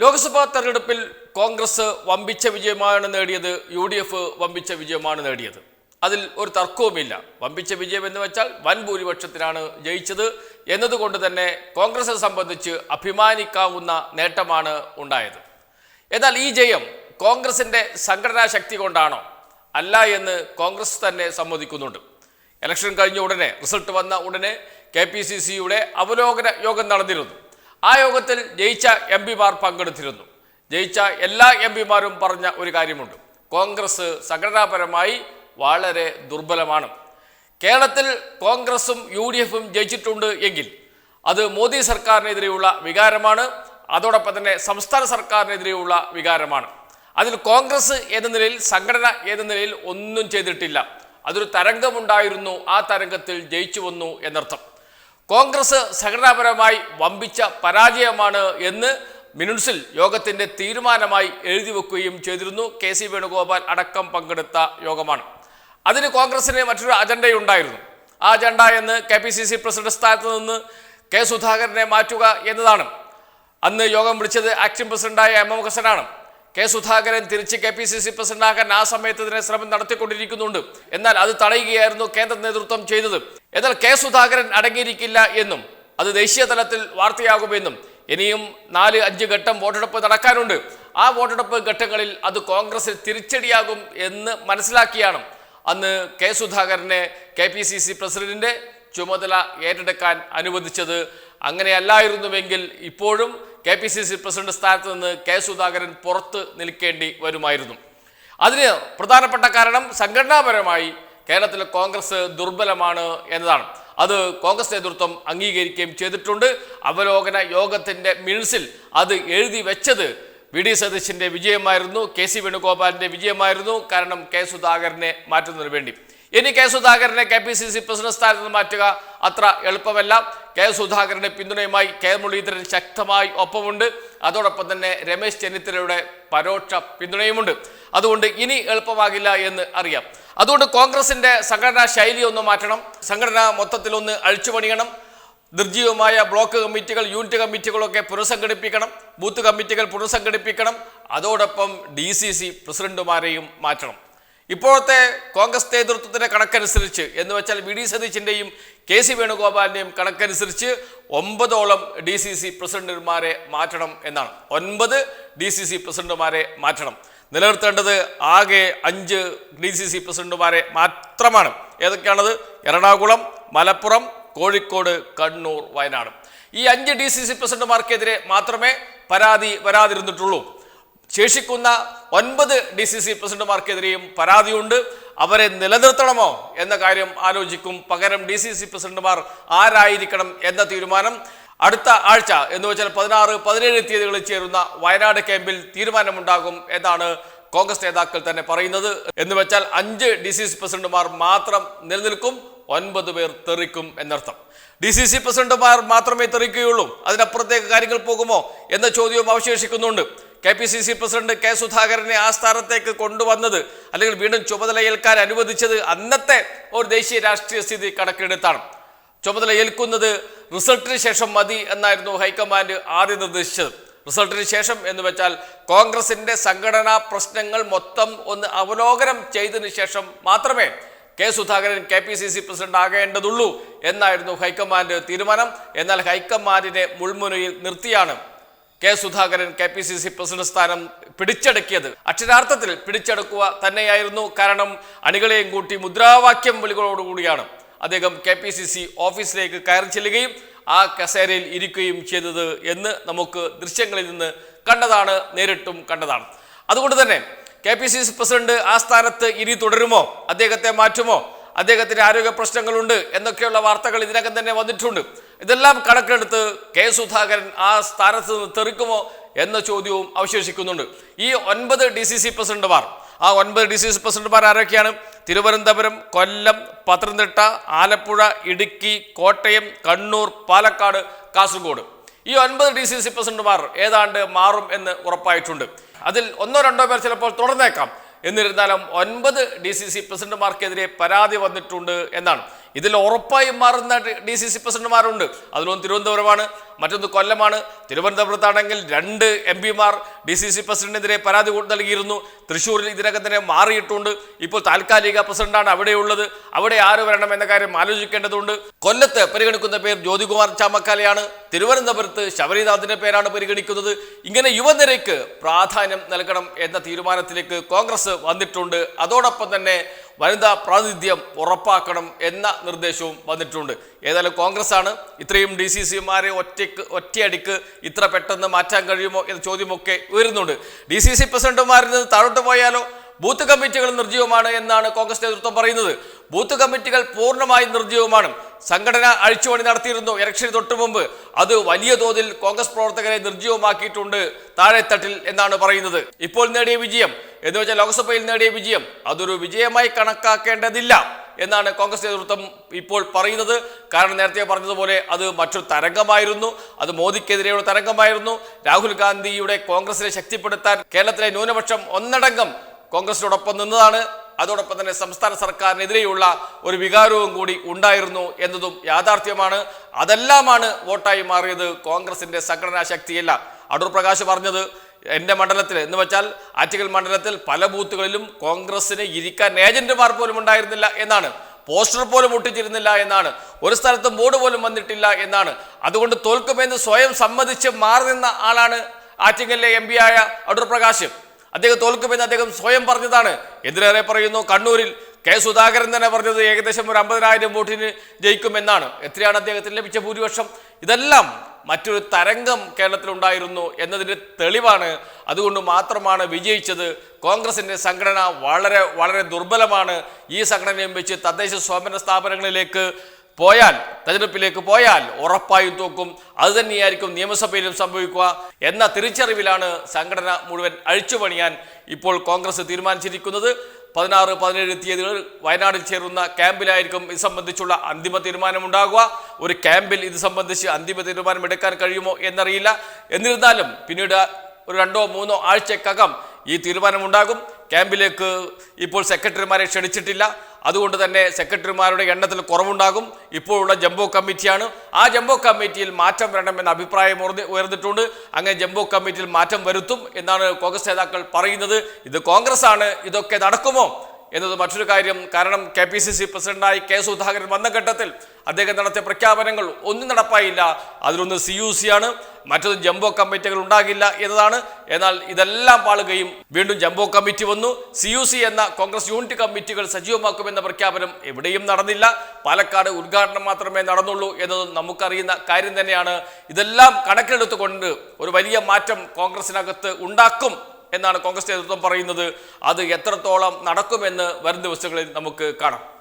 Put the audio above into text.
ലോക്സഭാ തെരഞ്ഞെടുപ്പിൽ കോൺഗ്രസ് വമ്പിച്ച വിജയമാണ് നേടിയത് യു ഡി എഫ് വമ്പിച്ച വിജയമാണ് നേടിയത്. അതിൽ ഒരു തർക്കവുമില്ല. വമ്പിച്ച വിജയം എന്ന് വെച്ചാൽ വൻ ഭൂരിപക്ഷത്തിനാണ് ജയിച്ചത് എന്നതുകൊണ്ട് തന്നെ കോൺഗ്രസിനെ സംബന്ധിച്ച് അഭിമാനിക്കാവുന്ന നേട്ടമാണ് ഉണ്ടായത്. എന്നാൽ ഈ ജയം കോൺഗ്രസിന്റെ സംഘടനാ ശക്തി കൊണ്ടാണോ? അല്ല എന്ന് കോൺഗ്രസ് തന്നെ സമ്മതിക്കുന്നുണ്ട്. ഇലക്ഷൻ കഴിഞ്ഞ ഉടനെ റിസൾട്ട് വന്ന ഉടനെ കെ പി സി സിയുടെ അവലോകന യോഗം നടന്നിരുന്നു. ആ യോഗത്തിൽ ജയിച്ച എം പിമാർ പങ്കെടുത്തിരുന്നു. ജയിച്ച എല്ലാ എം പിമാരും പറഞ്ഞ ഒരു കാര്യമുണ്ട്. കോൺഗ്രസ് സംഘടനാപരമായി വളരെ ദുർബലമാണ്. കേരളത്തിൽ കോൺഗ്രസും യു ഡി എഫും ജയിച്ചിട്ടുണ്ട് എങ്കിൽ അത് മോദി സർക്കാരിനെതിരെയുള്ള വികാരമാണ്. അതോടൊപ്പം തന്നെ സംസ്ഥാന സർക്കാരിനെതിരെയുള്ള വികാരമാണ്. അതിൽ കോൺഗ്രസ് എന്ന നിലയിൽ സംഘടന എന്ന നിലയിൽ ഒന്നും ചെയ്തിട്ടില്ല. അതൊരു തരംഗമുണ്ടായിരുന്നു. ആ തരംഗത്തിൽ ജയിച്ചു വന്നു എന്നർത്ഥം. കോൺഗ്രസ് സംഘടനാപരമായി വമ്പിച്ച പരാജയമാണ് എന്ന് മിനുട്സിൽ യോഗത്തിന്റെ തീരുമാനമായി എഴുതി വെക്കുകയും ചെയ്തിരുന്നു. കെ സി വേണുഗോപാൽ അടക്കം പങ്കെടുത്ത യോഗമാണ്. അതിന് കോൺഗ്രസിന് മറ്റൊരു അജണ്ടയുണ്ടായിരുന്നു. ആ അജണ്ട എന്ന് K P C C president സ്ഥാനത്ത് നിന്ന് കെ സുധാകരനെ മാറ്റുക എന്നതാണ്. അന്ന് യോഗം വിളിച്ചത് ആക്ടിംഗ് പ്രസിഡന്റായ എം എം ഹസനാണ് കെ സുധാകരൻ തിരിച്ച് കെ പി സി സി പ്രസിഡന്റാകാൻ ആ സമയത്ത് ഇതിനെ ശ്രമം നടത്തിക്കൊണ്ടിരിക്കുന്നുണ്ട്. എന്നാൽ അത് തടയുകയായിരുന്നു കേന്ദ്ര നേതൃത്വം ചെയ്തത്. എന്നാൽ കെ സുധാകരൻ അടങ്ങിയിരിക്കില്ല എന്നും അത് ദേശീയ തലത്തിൽ വാർത്തയാകുമെന്നും ഇനിയും നാല് അഞ്ച് ഘട്ടം വോട്ടെടുപ്പ് നടക്കാനുണ്ട്. ആ വോട്ടെടുപ്പ് ഘട്ടങ്ങളിൽ അത് കോൺഗ്രസിൽ തിരിച്ചടിയാകും എന്ന് മനസ്സിലാക്കിയാണ് അന്ന് കെ സുധാകരനെ കെ പി സി സി പ്രസിഡന്റിന്റെ ചുമതല ഏറ്റെടുക്കാൻ അനുവദിച്ചത്. അങ്ങനെയല്ലായിരുന്നുവെങ്കിൽ ഇപ്പോഴും K P C C president സ്ഥാനത്ത് നിന്ന് കെ സുധാകരൻ പുറത്ത് നിൽക്കേണ്ടി വരുമായിരുന്നു. അതിന് പ്രധാനപ്പെട്ട കാരണം സംഘടനാപരമായി കേരളത്തിലെ കോൺഗ്രസ് ദുർബലമാണ് എന്നതാണ്. അത് കോൺഗ്രസ് നേതൃത്വം അംഗീകരിക്കുകയും ചെയ്തിട്ടുണ്ട്. അവലോകന യോഗത്തിന്റെ മിഴ്സിൽ അത് എഴുതി വെച്ചത് വി ഡി സതീശിന്റെ വിജയമായിരുന്നു കെ സി വേണുഗോപാലിന്റെ വിജയമായിരുന്നു. കാരണം കെ സുധാകരനെ മാറ്റുന്നതിന് വേണ്ടി. ഇനി കെ സുധാകരനെ K P C C president സ്ഥാനത്ത് നിന്ന് മാറ്റുക അത്ര എളുപ്പമല്ല. കെ സുധാകരന്റെ പിന്തുണയുമായി കെ മുരളീധരൻ ശക്തമായി ഒപ്പമുണ്ട്. അതോടൊപ്പം തന്നെ രമേശ് ചെന്നിത്തലയുടെ പരോക്ഷ പിന്തുണയുമുണ്ട്. അതുകൊണ്ട് ഇനി എളുപ്പമാകില്ല എന്ന് അറിയാം. അതുകൊണ്ട് കോൺഗ്രസിന്റെ സംഘടനാ ശൈലി ഒന്ന് മാറ്റണം. സംഘടന മൊത്തത്തിലൊന്ന് അഴിച്ചുപണിയണം നിർജീവമായ ബ്ലോക്ക് കമ്മിറ്റികൾ യൂണിറ്റ് കമ്മിറ്റികളൊക്കെ പുനഃസംഘടിപ്പിക്കണം. ബൂത്ത് കമ്മിറ്റികൾ പുനഃസംഘടിപ്പിക്കണം. അതോടൊപ്പം ഡി സി സി പ്രസിഡന്റുമാരെയും മാറ്റണം. ഇപ്പോഴത്തെ കോൺഗ്രസ് നേതൃത്വത്തിന്റെ കണക്കനുസരിച്ച് എന്ന് വെച്ചാൽ വി ഡി സതീശിന്റെയും കെ സി വേണുഗോപാലിന്റെയും കണക്കനുസരിച്ച് ഒമ്പതോളം ഡി സി സി പ്രസിഡന്റുമാരെ മാറ്റണം എന്നാണ്. ഒൻപത് ഡി സി സി പ്രസിഡന്റുമാരെ മാറ്റണം. നിലനിർത്തേണ്ടത് ആകെ അഞ്ച് ഡി സി സി പ്രസിഡന്റുമാരെ മാത്രമാണ്. ഏതൊക്കെയാണത്? എറണാകുളം മലപ്പുറം കോഴിക്കോട് കണ്ണൂർ വയനാട്. ഈ അഞ്ച് ഡി സി സി പ്രസിഡന്റുമാർക്കെതിരെ മാത്രമേ പരാതി വരാതിരുന്നിട്ടുള്ളൂ. ശേഷിക്കുന്ന ഒൻപത് ഡി സി സി പ്രസിഡന്റുമാർക്കെതിരെയും പരാതിയുണ്ട്. അവരെ നിലനിർത്തണമോ എന്ന കാര്യം ആലോചിക്കും. പകരം ഡി സി സി പ്രസിഡന്റുമാർ ആരായിരിക്കണം എന്ന തീരുമാനം അടുത്ത ആഴ്ച എന്ന് വെച്ചാൽ പതിനാറ് പതിനേഴ് തീയതികളിൽ ചേരുന്ന വയനാട് ക്യാമ്പിൽ തീരുമാനമുണ്ടാകും എന്നാണ് കോൺഗ്രസ് നേതാക്കൾ തന്നെ പറയുന്നത്. എന്ന് വെച്ചാൽ അഞ്ച് ഡി സി സി പ്രസിഡന്റുമാർ മാത്രം നിലനിൽക്കും ഒൻപത് പേർ തെറിക്കും എന്നർത്ഥം. ഡി സി സി പ്രസിഡന്റുമാർ മാത്രമേ തെറിക്കുകയുള്ളൂ. അതിനപ്പുറത്തേക്ക് കാര്യങ്ങൾ പോകുമോ എന്ന ചോദ്യവും അവശേഷിക്കുന്നുണ്ട്. K P C C president K സുധാകരനെ ആ സ്ഥാനത്തേക്ക് കൊണ്ടുവന്നത് അല്ലെങ്കിൽ വീണ്ടും ചുമതലയേൽക്കാൻ അനുവദിച്ചത് അന്നത്തെ ഒരു ദേശീയ രാഷ്ട്രീയ സ്ഥിതി കണക്കിലെടുത്താണ്. ചുമതല ഏൽക്കുന്നത് റിസൾട്ടിന് ശേഷം മതി എന്നായിരുന്നു ഹൈക്കമാൻഡ് ആദ്യം നിർദ്ദേശിച്ചത്. റിസൾട്ടിന് ശേഷം എന്ന് വെച്ചാൽ കോൺഗ്രസിന്റെ സംഘടനാ പ്രശ്നങ്ങൾ മൊത്തം ഒന്ന് അവലോകനം ചെയ്തതിനു ശേഷം മാത്രമേ K Sudhakaran K P C C president ആകേണ്ടതുള്ളൂ എന്നായിരുന്നു ഹൈക്കമാൻഡ് തീരുമാനം. എന്നാൽ ഹൈക്കമാൻഡിനെ മുൾമുനയിൽ നിർത്തിയാണ് K Sudhakaran K P C C president സ്ഥാനം പിടിച്ചടക്കിയത്. അക്ഷരാർത്ഥത്തിൽ പിടിച്ചെടുക്കുക തന്നെയായിരുന്നു കാരണം അണികളെയും കൂട്ടി മുദ്രാവാക്യം വിളികളോടുകൂടിയാണ്. അദ്ദേഹം കെ പി സി സി ഓഫീസിലേക്ക് കയറി ചെല്ലുകയും ആ കസേരയിൽ ഇരിക്കുകയും ചെയ്തത് എന്ന് നമുക്ക് ദൃശ്യങ്ങളിൽ നിന്ന് കണ്ടതാണ് നേരിട്ടും കണ്ടതാണ്. അതുകൊണ്ട് തന്നെ K P C C president ആ സ്ഥാനത്ത് ഇനി തുടരുമോ? അദ്ദേഹത്തെ മാറ്റുമോ? അദ്ദേഹത്തിന് ആരോഗ്യ പ്രശ്നങ്ങളുണ്ട് എന്നൊക്കെയുള്ള വാർത്തകൾ ഇതിനകം തന്നെ വന്നിട്ടുണ്ട്. ഇതെല്ലാം കണക്കെടുത്ത് കെ സുധാകരൻ ആ സ്ഥാനത്ത് നിന്ന് തെറിക്കുമോ എന്ന ചോദ്യവും അവശേഷിക്കുന്നുണ്ട്. ഈ ഒൻപത് ഡി സി സി പ്രസിഡന്റുമാർ ആ ഒൻപത് ഡി സി സി പ്രസിഡന്റുമാർ ആരൊക്കെയാണ്? തിരുവനന്തപുരം കൊല്ലം പത്തനംതിട്ട ആലപ്പുഴ ഇടുക്കി കോട്ടയം കണ്ണൂർ പാലക്കാട് കാസർഗോഡ്. ഈ ഒൻപത് ഡി സി സി പ്രസിഡന്റുമാർ ഏതാണ്ട് മാറും എന്ന് ഉറപ്പായിട്ടുണ്ട്. അതിൽ ഒന്നോ രണ്ടോ പേർ ചിലപ്പോൾ തുടർന്നേക്കാം. എന്നിരുന്നാലും ഒൻപത് ഡി സി സി പ്രസിഡന്റുമാർക്കെതിരെ പരാതി വന്നിട്ടുണ്ട് എന്നാണ്. ഇതിൽ ഉറപ്പായും മാറുന്ന ഡി സി സി പ്രസിഡന്റുമാരുണ്ട്. അതിലൊന്ന് തിരുവനന്തപുരമാണ് മറ്റൊന്ന് കൊല്ലമാണ്. തിരുവനന്തപുരത്താണെങ്കിൽ രണ്ട് എം പിമാർ ഡി സി സി പ്രസിഡന്റിനെതിരെ പരാതി നൽകിയിരുന്നു. തൃശ്ശൂരിൽ ഇതിനകം തന്നെ മാറിയിട്ടുണ്ട്. ഇപ്പോൾ താൽക്കാലിക പ്രസിഡന്റാണ് അവിടെയുള്ളത്. അവിടെ ആര് വരണം എന്ന കാര്യം ആലോചിക്കേണ്ടതുണ്ട്. കൊല്ലത്ത് പരിഗണിക്കുന്ന പേർ ജ്യോതികുമാർ ചാമക്കാലയാണ്. തിരുവനന്തപുരത്ത് ശബരിനാഥിന്റെ പേരാണ് പരിഗണിക്കുന്നത്. ഇങ്ങനെ യുവനിരയ്ക്ക് പ്രാധാന്യം നൽകണം എന്ന തീരുമാനത്തിലേക്ക് കോൺഗ്രസ് വന്നിട്ടുണ്ട്. അതോടൊപ്പം തന്നെ വനിതാ പ്രാതിനിധ്യം ഉറപ്പാക്കണം എന്ന നിർദ്ദേശവും വന്നിട്ടുണ്ട്. ഏതായാലും കോൺഗ്രസ് ആണ് ഇത്രയും ഡി സി സിമാരെ ഒറ്റയ്ക്ക് ഒറ്റയടിക്ക് ഇത്ര പെട്ടെന്ന് മാറ്റാൻ കഴിയുമോ എന്ന ചോദ്യമൊക്കെ ഉയരുന്നുണ്ട്. ഡി സി സി പ്രസിഡന്റുമാരിൽ നിന്ന് താഴോട്ട് പോയാലോ ബൂത്ത് കമ്മിറ്റികൾ നിർജീവമാണ് എന്നാണ് കോൺഗ്രസ് നേതൃത്വം പറയുന്നത്. ബൂത്ത് കമ്മിറ്റികൾ പൂർണമായും നിർജീവമാണ്. സംഘടന അഴിച്ചുപണി നടത്തിയിരുന്നു ഇലക്ഷന് തൊട്ടു മുമ്പ്. അത് വലിയ തോതിൽ കോൺഗ്രസ് പ്രവർത്തകരെ നിർജീവമാക്കിയിട്ടുണ്ട് താഴെത്തട്ടിൽ എന്നാണ് പറയുന്നത്. ഇപ്പോൾ നേടിയ വിജയം എന്ന് വെച്ചാൽ ലോക്സഭയിൽ നേടിയ വിജയം അതൊരു വിജയമായി കണക്കാക്കേണ്ടതില്ല. എന്നാണ് കോൺഗ്രസ് നേതൃത്വം ഇപ്പോൾ പറയുന്നത്. കാരണം നേരത്തെ പറഞ്ഞതുപോലെ അത് മറ്റൊരു തരംഗമായിരുന്നു. അത് മോദിക്കെതിരെയുള്ള തരംഗമായിരുന്നു. രാഹുൽ ഗാന്ധിയുടെ കോൺഗ്രസിനെ ശക്തിപ്പെടുത്താൻ കേരളത്തിലെ ന്യൂനപക്ഷം ഒന്നടങ്കം കോൺഗ്രസിനോടൊപ്പം നിന്നതാണ്. അതോടൊപ്പം തന്നെ സംസ്ഥാന സർക്കാരിനെതിരെയുള്ള ഒരു വികാരവും കൂടി ഉണ്ടായിരുന്നു എന്നതും യാഥാർത്ഥ്യമാണ്. അതെല്ലാമാണ് വോട്ടായി മാറിയത് കോൺഗ്രസിന്റെ സംഘടനാ ശക്തിയല്ല. അടൂർ പ്രകാശ് പറഞ്ഞത് എന്റെ മണ്ഡലത്തിൽ എന്ന് വെച്ചാൽ ആറ്റിക്കൽ മണ്ഡലത്തിൽ പല ബൂത്തുകളിലും കോൺഗ്രസിന് ഇരിക്കാൻ ഏജന്റുമാർ പോലും ഉണ്ടായിരുന്നില്ല എന്നാണ്. പോസ്റ്റർ പോലും ഒട്ടിച്ചിരുന്നില്ല എന്നാണ്. ഒരു സ്ഥലത്തും ബോർഡ് പോലും വന്നിട്ടില്ല എന്നാണ്. അതുകൊണ്ട് തോൽക്കുമെന്ന് സ്വയം സമ്മതിച്ച് മാറി നിന്ന ആളാണ് ആറ്റിങ്ങലിലെ എം ആയ അടൂർ പ്രകാശ്. അദ്ദേഹം തോൽക്കുമെന്ന് അദ്ദേഹം സ്വയം പറഞ്ഞതാണ്. എന്തിനേറെ പറയുന്നു കണ്ണൂരിൽ കെ സുധാകരൻ തന്നെ പറഞ്ഞത് ഏകദേശം ഒരു അമ്പതിനായിരം വോട്ടിന് ജയിക്കുമെന്നാണ്. എത്രയാണ് അദ്ദേഹത്തിന് ലഭിച്ച ഭൂരിപക്ഷം? ഇതെല്ലാം മറ്റൊരു തരംഗം കേരളത്തിലുണ്ടായിരുന്നു എന്നതിന്റെ തെളിവാണ്. അതുകൊണ്ട് മാത്രമാണ് വിജയിച്ചത്. കോൺഗ്രസിന്റെ സംഘടന വളരെ വളരെ ദുർബലമാണ്. ഈ സംഘടനയും വെച്ച് തദ്ദേശ സ്വയംഭരണ സ്ഥാപനങ്ങളിലേക്ക് പോയാൽ തെരഞ്ഞെടുപ്പിലേക്ക് പോയാൽ ഉറപ്പായും തോക്കും. അത് തന്നെയായിരിക്കും നിയമസഭയിലും സംഭവിക്കുക. എന്ന തിരിച്ചറിവിലാണ് സംഘടന മുഴുവൻ അഴിച്ചുപണിയാൻ ഇപ്പോൾ കോൺഗ്രസ് തീരുമാനിച്ചിരിക്കുന്നത്. പതിനാറ് പതിനേഴ് തീയതികളിൽ വയനാട്ടിൽ ചേരുന്ന ക്യാമ്പിലായിരിക്കും ഇത് സംബന്ധിച്ചുള്ള അന്തിമ തീരുമാനമുണ്ടാകുക. ഒരു ക്യാമ്പിൽ ഇത് സംബന്ധിച്ച് അന്തിമ തീരുമാനം എടുക്കാൻ കഴിയുമോ എന്നറിയില്ല. എന്നിരുന്നാലും പിന്നീട് ഒരു രണ്ടോ മൂന്നോ ആഴ്ചക്കകം ഈ തീരുമാനമുണ്ടാകും. ക്യാമ്പിലേക്ക് ഇപ്പോൾ സെക്രട്ടറിമാരെ ക്ഷണിച്ചിട്ടില്ല. അതുകൊണ്ട് തന്നെ സെക്രട്ടറിമാരുടെ എണ്ണത്തിൽ കുറവുണ്ടാകും. ഇപ്പോഴുള്ള ജംബോ കമ്മിറ്റിയാണ്. ആ ജംബോ കമ്മിറ്റിയിൽ മാറ്റം വരണമെന്ന അഭിപ്രായം ഉയർന്ന് ഉയർന്നിട്ടുണ്ട്. അങ്ങനെ ജംബോ കമ്മിറ്റിയിൽ മാറ്റം വരുത്തും എന്നാണ് കോൺഗ്രസ് നേതാക്കൾ പറയുന്നത്. ഇത് കോൺഗ്രസ് ആണ് ഇതൊക്കെ നടക്കുമോ? എന്നത് മറ്റൊരു കാര്യം. കാരണം കെ പി സി സി പ്രസിഡന്റായി കെ സുധാകരൻ വന്ന ഘട്ടത്തിൽ അദ്ദേഹം നടത്തിയ പ്രഖ്യാപനങ്ങൾ ഒന്നും നടപ്പായില്ല. അതിലൊന്ന് സി യു സി ആണ്. മറ്റൊന്ന് ജംബോ കമ്മിറ്റികൾ ഉണ്ടാകില്ല എന്നതാണ്. എന്നാൽ ഇതെല്ലാം പാളുകയും വീണ്ടും ജംബോ കമ്മിറ്റി വന്നു. സി യു സി എന്ന കോൺഗ്രസ് യൂണിറ്റ് കമ്മിറ്റികൾ സജീവമാക്കുമെന്ന പ്രഖ്യാപനം എവിടെയും നടന്നില്ല. പാലക്കാട് ഉദ്ഘാടനം മാത്രമേ നടന്നുള്ളൂ എന്നത് നമുക്കറിയുന്ന കാര്യം തന്നെയാണ്. ഇതെല്ലാം കണക്കിലെടുത്തുകൊണ്ട് ഒരു വലിയ മാറ്റം കോൺഗ്രസിനകത്ത് ഉണ്ടാക്കും. എന്നാണ് കോൺഗ്രസ് നേതൃത്വം പറയുന്നത്. അത് എത്രത്തോളം നടക്കുമെന്ന് വരും ദിവസങ്ങളിൽ നമുക്ക് കാണാം.